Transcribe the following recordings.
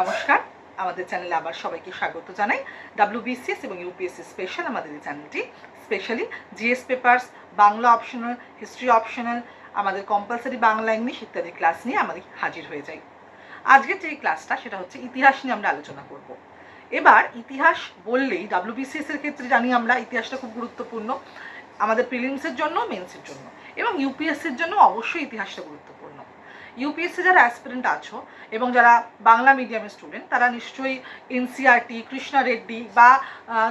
নমস্কার। আমাদের চ্যানেলে আবার সবাইকে স্বাগত জানাই। ডাব্লিউবিসিএস এবং ইউপিএসসি স্পেশাল আমাদের এই চ্যানেলটি। Specially GS papers Bangla optional history optional আমাদের কম্পালসারি বাংলা ইংলিশ ইত্যাদি ক্লাস নিয়ে আমাদের হাজির হয়ে যাই। আজকের যে ক্লাসটা সেটা হচ্ছে ইতিহাস নিয়ে আমরা আলোচনা করব। এবার ইতিহাস বললেই ডাব্লিউবিসিএস এর ক্ষেত্রে জানি আমরা ইতিহাসটা খুব গুরুত্বপূর্ণ। আমাদের প্রিলিমসের জন্য মেন্সের জন্য। এবং ইউপিএসসির জন্য অবশ্যই ইতিহাসটা গুরুত্বপূর্ণ। ইউপিএসসি যারা অ্যাসপিরেন্ট আছো এবং যারা বাংলা মিডিয়ামের স্টুডেন্ট তারা নিশ্চয়ই এনসিআরটি কৃষ্ণা রেড্ডি বা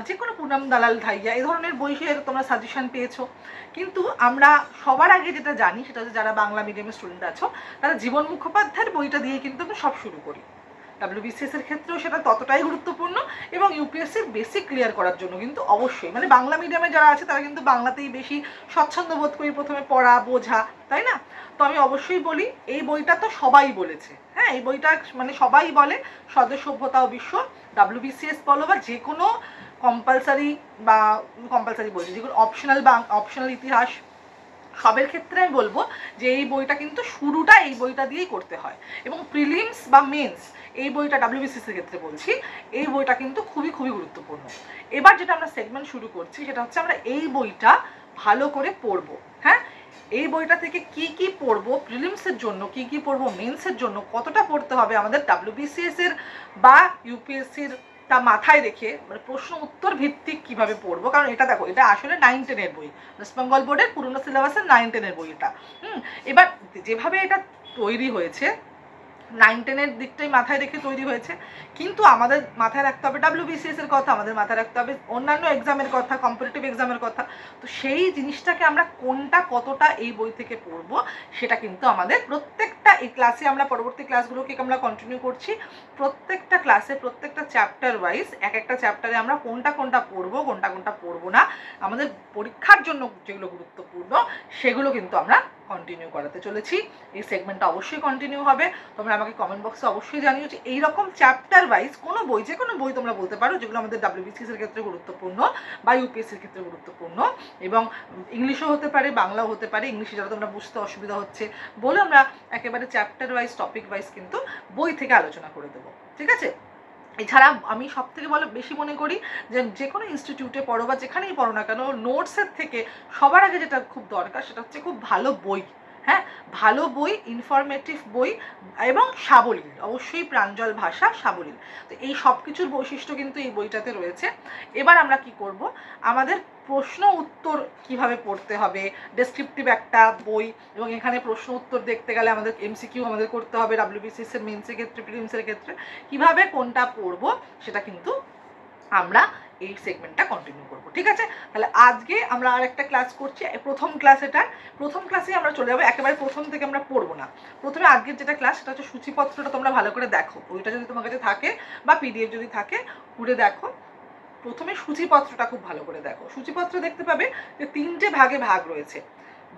যে কোনো পুনম দালাল ধাইয়া, এই ধরনের বইয়ের তোমরা সাজেশন পেয়েছ। কিন্তু আমরা সবার আগে যেটা জানি সেটা হচ্ছে যারা বাংলা মিডিয়ামের স্টুডেন্ট আছো, তারা জীবন মুখোপাধ্যায়ের বইটা দিয়ে কিন্তু আমরা সব শুরু করি। ডাব্লিউবিসিএস এর ক্ষেত্রেও সেটা ততটাই গুরুত্বপূর্ণ এবং ইউপিএসসির বেসিক ক্লিয়ার করার জন্য কিন্তু অবশ্যই মানে বাংলা মিডিয়ামে যারা আছে তারা কিন্তু বাংলাতেই বেশি স্বচ্ছন্দ বোধ করি প্রথমে পড়া, বোঝা, তাই না? তো আমি অবশ্যই বলি, এই বইটা তো সবাই বলেছে। হ্যাঁ এই বইটা মানে সবাই বলে সদস্য সভ্যতা ও বিশ্ব ডাব্লিউবিসিএস বলো বা যে কোনো কম্পালসারি বা কম্পালসারি বলছি যেগুলো অপশনাল বা অপশনাল ইতিহাস, সবের ক্ষেত্রে আমি বলব যে এই বইটা কিন্তু শুরুটা এই বইটা দিয়েই করতে হয়। এবং প্রিলিমস বা মেন্স এই বইটা ডাব্লিউবিসিএস এর ক্ষেত্রে বলছি, এই বইটা কিন্তু খুবই খুবই গুরুত্বপূর্ণ। এবার যেটা আমরা সেগমেন্ট শুরু করছি, সেটা হচ্ছে আমরা এই বইটা ভালো করে পড়ব। হ্যাঁ এই বইটা থেকে কি কি পড়ব প্রিলিমসের জন্য কি কি পড়ব মেন্সের জন্য কতটা পড়তে হবে আমাদের ডাব্লিউবিসিএস এর বা ইউপিএসসির তা মাথায় রেখে মানে প্রশ্ন উত্তর ভিত্তিক কীভাবে পড়ব? কারণ এটা দেখো, এটা আসলে নাইন টেনের বই। ওয়েস্ট বেঙ্গল বোর্ডের পুরোনো সিলেবাসের নাইন টেনের বই এটা হুম, এবার যেভাবে এটা তৈরি হয়েছে নাইন টেনের দিকটাই মাথায় রেখে তৈরি হয়েছে। কিন্তু আমাদের মাথায় রাখতে হবে ডাব্লিউবিসিএস এর কথা, আমাদের মাথায় রাখতে হবে অন্যান্য এক্সামের কথা কম্পিটিটিভ এক্সামের কথা। তো সেই জিনিসটাকে আমরা কোনটা কতটা এই বই থেকে পড়ব, সেটা কিন্তু আমাদের প্রত্যেকটা এই ক্লাসে আমরা পরবর্তী ক্লাসগুলোকে আমরা কন্টিনিউ করছি। প্রত্যেকটা ক্লাসে প্রত্যেকটা চ্যাপ্টার ওয়াইজ এক একটা চ্যাপ্টারে আমরা কোনটা কোনটা পড়ব, কোনটা কোনটা পড়ব না, আমাদের পরীক্ষার জন্য যেগুলো গুরুত্বপূর্ণ, সেগুলো কিন্তু আমরা কন্টিনিউ করাতে চলেছি। এই সেগমেন্টটা অবশ্যই কন্টিনিউ হবে। তোমরা আমাকে কমেন্ট বক্সে অবশ্যই জানিও যে এইরকম চ্যাপ্টার ওয়াইজ কোনো বই, যে কোনো বই তোমরা বলতে পারো, যেগুলো আমাদের ডাব্লিউবিসিএস এর ক্ষেত্রে গুরুত্বপূর্ণ বা ইউপিএসসির ক্ষেত্রে গুরুত্বপূর্ণ এবং ইংলিশও হতে পারে, বাংলাও হতে পারে, ইংলিশে যারা তোমরা বুঝতে অসুবিধা হচ্ছে বলে আমরা একেবারে চ্যাপ্টার ওয়াইজ টপিক ওয়াইজ কিন্তু বই থেকে আলোচনা করে দেবো। ঠিক আছে? এছাড়া আমি সব থেকে বলে বেশি মনে করি যে যে কোনো ইনস্টিটিউটে পড়ো বা যেখানেই পড়ো না কেন নোটসের থেকে সবার আগে যেটা খুব দরকার সেটা হচ্ছে খুব ভালো বই। হ্যাঁ ভালো বই ইনফরমেটিভ বই এবং সাবলীল, অবশ্যই প্রাঞ্জল ভাষা সাবলীল। তো এই সব কিছুর বৈশিষ্ট্য কিন্তু এই বইটাতে রয়েছে। এবার আমরা কি করব? আমাদের প্রশ্ন উত্তর কীভাবে পড়তে হবে? ডেসক্রিপটিভ একটা বই এবং এখানে প্রশ্ন উত্তর দেখতে গেলে আমাদের এমসিকিউ আমাদের করতে হবে ডাব্লিউবিসিএস এর মেন্সের ক্ষেত্রে প্রিলিমসের ক্ষেত্রে। কীভাবে কোনটা পড়ব সেটা কিন্তু আমরা এই সেগমেন্টটা কন্টিনিউ করব, ঠিক আছে? তাহলে আজকে আমরা আর একটা ক্লাস করছি প্রথম ক্লাস এটা প্রথম ক্লাসে আমরা চলে যাব, একেবারে প্রথম থেকে আমরা পড়ব না। প্রথমে আজকের যেটা ক্লাস সেটা হচ্ছে সূচিপত্রটা তোমরা ভালো করে দেখো। ওইটা যদি তোমার কাছে থাকে বা পিডিএফ যদি থাকে, ঘুরে দেখো। প্রথমে সূচিপত্রটা খুব ভালো করে দেখো। সূচিপত্র দেখতে পাবে যে তিনটে ভাগে ভাগ রয়েছে।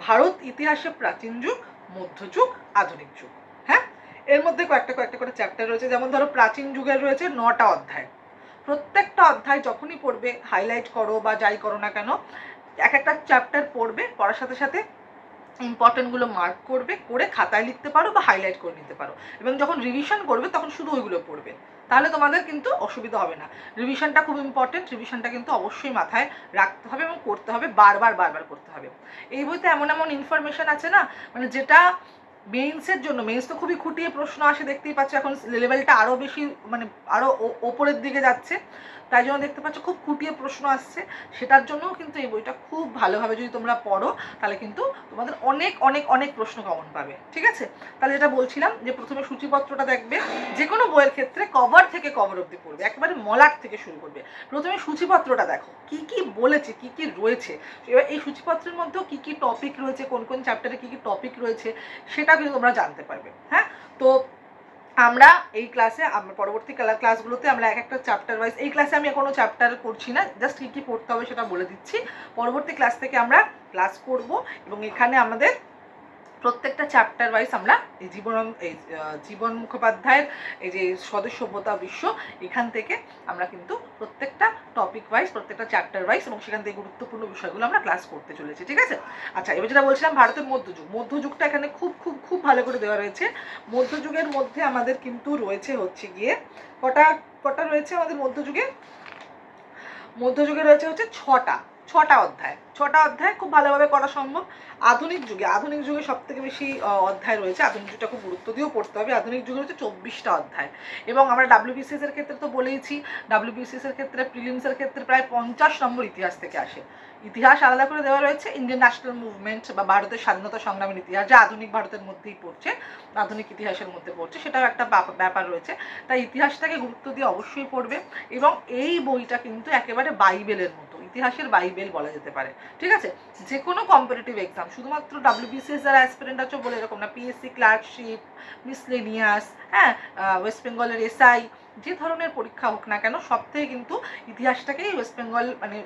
ভারত ইতিহাসে প্রাচীন যুগ মধ্যযুগ আধুনিক যুগ। হ্যাঁ? এর মধ্যে কয়েকটা কয়েকটা করে চ্যাপ্টার রয়েছে। যেমন ধরো, প্রাচীন যুগের রয়েছে নটা অধ্যায়। প্রত্যেকটা অধ্যায় যখনই পড়বে হাইলাইট করো বা যাই করো না কেন, এক একটা চ্যাপ্টার পড়বে, পড়ার সাথে সাথে ইম্পর্টেন্টগুলো মার্ক করবে, করে খাতায় লিখতে পারো বা হাইলাইট করে নিতে পারো। এবং যখন রিভিশন করবে, তখন শুধু ওইগুলো পড়বে। তাহলে তোমাদের কিন্তু অসুবিধা হবে না। রিভিশনটা খুব ইম্পর্টেন্ট রিভিশনটা কিন্তু অবশ্যই মাথায় রাখতে হবে এবং করতে হবে, বারবার বারবার করতে হবে। এই বইতে এমন এমন ইনফরমেশন আছে না? মানে যেটা মেইনসের জন্য মেইনস তো খুবই খুঁটিয়ে প্রশ্ন আসে, দেখতেই পাচ্ছ এখন লেভেলটা আরও বেশি মানে আরও ওপরের দিকে যাচ্ছে। তাই জন্য দেখতে পাচ্ছ খুব খুঁটিয়ে প্রশ্ন আসছে। সেটার জন্যও কিন্তু এই বইটা খুব ভালোভাবে যদি তোমরা পড়ো, তাহলে কিন্তু তোমাদের অনেক অনেক অনেক প্রশ্ন কমন পাবে। ঠিক আছে? তাহলে যেটা বলছিলাম যে প্রথমে সূচিপত্রটা দেখবে, যে কোনো বইয়ের ক্ষেত্রে কভার থেকে কভার অব্দি পড়বে, একেবারে মলাট থেকে শুরু করবে। প্রথমে সূচিপত্রটা দেখো, কি কি বলেছে, কি কি রয়েছে? এবার এই সূচিপত্রের মধ্যেও কি কি টপিক রয়েছে, কোন কোন চ্যাপ্টারে কি কি টপিক রয়েছে, সেটা কিন্তু তোমরা জানতে পারবে। হ্যাঁ? তো আমরা এই ক্লাসে আমরা পরবর্তী ক্লাসগুলোতে আমরা এক একটা চ্যাপ্টার ওয়াইজ এই ক্লাসে আমি কোনো চ্যাপ্টার করছি না জাস্ট কী কী পড়তে হবে সেটা বলে দিচ্ছি। পরবর্তী ক্লাস থেকে আমরা ক্লাস করব এবং এখানে আমাদের প্রত্যেকটা চ্যাপ্টার ওয়াইজ আমরা এই জীবন এই জীবন মুখোপাধ্যায়ের এই যে স্বদেশ সভ্যতা বিশ্ব, এখান থেকে আমরা কিন্তু প্রত্যেকটা টপিক ওয়াইজ প্রত্যেকটা চ্যাপ্টার ওয়াইজ এবং সেখান থেকে গুরুত্বপূর্ণ বিষয়গুলো আমরা ক্লাস করতে চলেছি, ঠিক আছে? আচ্ছা এবার যেটা বলছিলাম, ভারতের মধ্যযুগ। মধ্যযুগটা এখানে খুব খুব খুব ভালো করে দেওয়া রয়েছে। মধ্যযুগের মধ্যে আমাদের কিন্তু রয়েছে হচ্ছে গিয়ে কটা কটা রয়েছে আমাদের মধ্যযুগে? মধ্যযুগে রয়েছে হচ্ছে ছটা। ছটা অধ্যায়। ছটা অধ্যায় খুব ভালোভাবে করা সম্ভব। আধুনিক যুগে আধুনিক যুগে সব থেকে বেশি অধ্যায় রয়েছে। আধুনিক যুগটা খুব গুরুত্ব দিয়েও পড়তে হবে। আধুনিক যুগে হচ্ছে চব্বিশটা অধ্যায়। এবং আমরা ডাব্লিউবিসিএস এর ক্ষেত্রে তো বলেইছি ডাব্লিউবিসিএস এর ক্ষেত্রে প্রিলিমস এর ক্ষেত্রে প্রায় পঞ্চাশ নম্বর ইতিহাস থেকে আসে। ইতিহাস আলাদা করে দেওয়া রয়েছে। ইন্ডিয়ান ন্যাশনাল মুভমেন্ট বা ভারতের স্বাধীনতা সংগ্রামের ইতিহাস, যা আধুনিক ভারতের মধ্যেই পড়ছে, আধুনিক ইতিহাসের মধ্যে পড়ছে, সেটাও একটা ব্যাপ- ব্যাপার রয়েছে। তাই ইতিহাসটাকে গুরুত্ব দিয়ে অবশ্যই পড়বে। এবং এই বইটা কিন্তু একেবারে বাইবেলের মতো ইতিহাসের বাইবেল বলা যেতে পারে। ঠিক আছে? যে কোনো কম্পিটিটিভ এক্সাম শুধুমাত্র ডাব্লিউবিসিএস যারা অ্যাসপিরেন্ট আছে বলে এরকম না পিএসসি ক্লার্কশিপ মিসলেনিয়াস হ্যাঁ ওয়েস্ট বেঙ্গলের এসআই যে ধরনের পরীক্ষা হোক না কেন, সব থেকে কিন্তু ইতিহাসটাকেই ওয়েস্ট বেঙ্গল মানে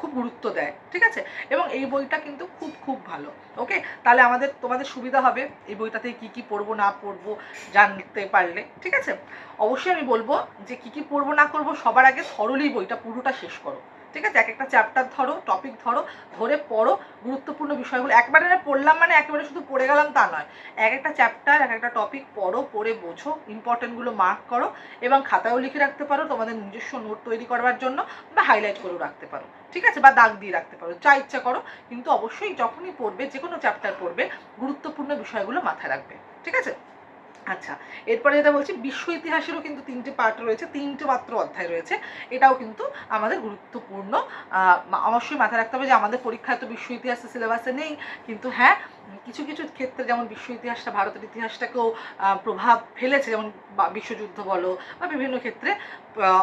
খুব গুরুত্ব দেয়। ঠিক আছে? এবং এই বইটা কিন্তু খুব খুব ভালো। ওকে তাহলে আমাদের, তোমাদের সুবিধা হবে এই বইটাতে কি কি পড়ব, না পড়ব জানতে পারলে। ঠিক আছে? অবশ্যই আমি বলব যে কি কি পড়ব, না করব সবার আগে থরলি বইটা পুরোটা শেষ করো। ঠিক আছে? এক একটা চ্যাপ্টার ধরো টপিক ধরো, ধরে পড়ো গুরুত্বপূর্ণ বিষয়গুলো। একবারে পড়লাম মানে একেবারে শুধু পড়ে গেলাম তা নয়। এক একটা চ্যাপ্টার এক একটা টপিক পড়ো, পড়ে বোঝো ইম্পর্টেন্টগুলো মার্ক করো এবং খাতায়ও লিখে রাখতে পারো তোমাদের নিজস্ব নোট তৈরি করবার জন্য বা হাইলাইট করেও রাখতে পারো। ঠিক আছে? বা দাগ দিয়ে রাখতে পারো। যা ইচ্ছা করো, কিন্তু অবশ্যই যখনই পড়বে যে কোনো চ্যাপ্টার পড়বে, গুরুত্বপূর্ণ বিষয়গুলো মাথায় রাখবে। ঠিক আছে? আচ্ছা এরপরে যেটা বলছি, বিশ্ব ইতিহাসেরও কিন্তু তিনটে পার্ট রয়েছে, তিনটে মাত্র অধ্যায় রয়েছে। এটাও কিন্তু আমাদের গুরুত্বপূর্ণ। অবশ্যই মাথায় রাখতে হবে যে আমাদের পরীক্ষায় তো বিশ্ব ইতিহাসের সিলেবাসে নেই, কিন্তু হ্যাঁ কিছু কিছু ক্ষেত্রে যেমন বিশ্ব ইতিহাসটা, ভারতের ইতিহাসটাকেও প্রভাব ফেলেছে, যেমন বিশ্বযুদ্ধ বলো বা বিভিন্ন ক্ষেত্রে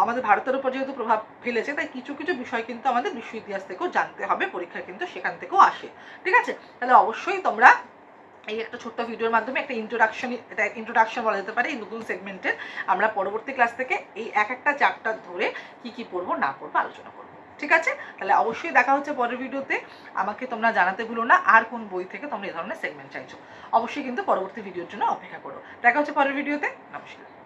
আমাদের ভারতের উপর যেহেতু প্রভাব ফেলেছে, তাই কিছু কিছু বিষয় কিন্তু আমাদের বিশ্ব ইতিহাস থেকেও জানতে হবে, পরীক্ষা কিন্তু সেখান থেকেও আসে। ঠিক আছে? তাহলে অবশ্যই তোমরা এই একটা ছোট্ট ভিডিওর মাধ্যমে একটা ইন্ট্রোডাকশন এটা ইন্ট্রোডাকশন বলা যেতে পারে এই নতুন সেগমেন্টের আমরা পরবর্তী ক্লাস থেকে এই এক একটা চ্যাপ্টার ধরে কি কি পড়ব, না পড়ব, আলোচনা করব। ঠিক আছে? তাহলে অবশ্যই দেখা হচ্ছে পরের ভিডিওতে। আমাকে তোমরা জানাতে ভুলো না, আর কোন বই থেকে তোমরা এই ধরনের সেগমেন্ট চাইছো। অবশ্যই কিন্তু পরবর্তী ভিডিওর জন্য অপেক্ষা করো। দেখা হচ্ছে পরের ভিডিওতে। নমস্কার।